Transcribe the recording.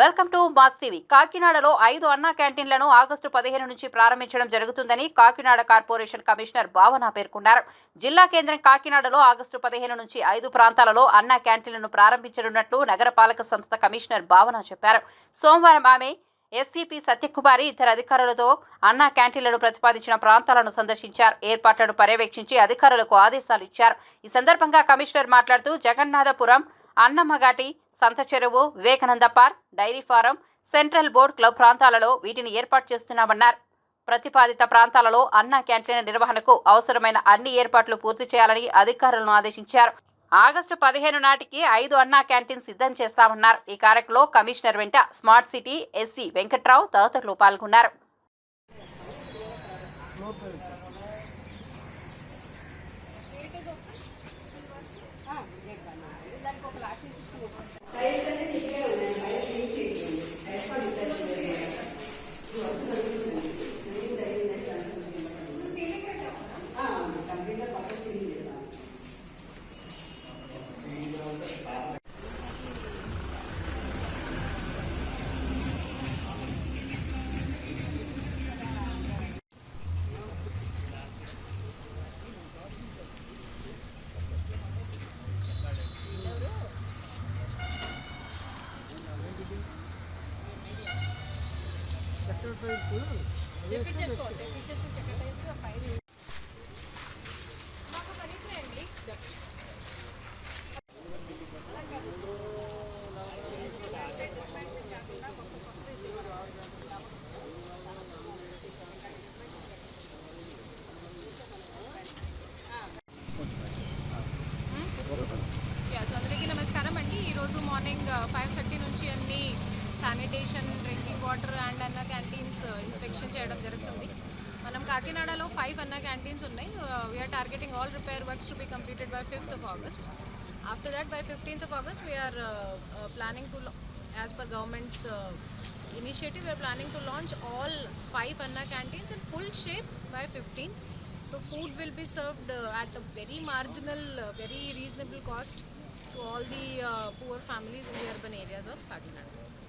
Welcome to mass TV. కాకినాడలో ఐదు అన్నా క్యాంటీన్లను ఆగస్టు పదిహేను నుంచి ప్రారంభించడం జరుగుతుందని కాకినాడ కార్పొరేషన్ కమిషనర్ భావన పేర్కొన్నారు. జిల్లా కేంద్రం కాకినాడలో ఆగస్టు పదిహేను నుంచి ఐదు ప్రాంతాలలో అన్నా క్యాంటీన్లను ప్రారంభించనున్నట్లు నగరపాలక సంస్థ కమిషనర్ భావన చెప్పారు. సోమవారం ఆమె ఎస్సీపీ సత్యకుమారి ఇతర అధికారులతో అన్నా క్యాంటీన్లను ప్రతిపాదించిన ప్రాంతాలను సందర్శించారు. ఏర్పాట్లను పర్యవేక్షించి అధికారులకు ఆదేశాలు ఇచ్చారు. ఈ సందర్భంగా కమిషనర్ మాట్లాడుతూ Jagannathapuram Annammaghati Santha Cheruvu Vivekananda park dairy farm central board club ప్రాంతాలలో వీటిని ఏర్పాటు చేస్తున్నామన్నారు. ప్రతిపాదిత ప్రాంతాలలో అన్నా క్యాంటీన్ నిర్వహణకు అవసరమైన అన్ని ఏర్పాట్లు పూర్తి చేయాలని అధికారులను ఆదేశించారు. ఆగస్టు పదిహేను నాటికి ఐదు అన్నా క్యాంటీన్ సిద్ధం చేస్తామన్నారు. ఈ కార్యక్రమంలో కమిషనర్ వెంట స్మార్ట్ సిటీ ఎస్సీ వెంకట్రావు తదితరులు పాల్గొన్నారు. మార్నింగ్ ఫైవ్ థర్టీ నుంచి అన్ని sanitation drinking water and Anna canteens కాకినాడలో ఫైవ్ అన్న క్యాంటీన్స్ ఉన్నాయి we are targeting all repair works to be completed by fifth of August after that by fifteenth of August we are planning to as per government's initiative we are planning to launch all five anna canteens in full shape by 15th so food will be served uh, at a very marginal uh, very reasonable cost to all the uh, poor families in the urban areas of kakinada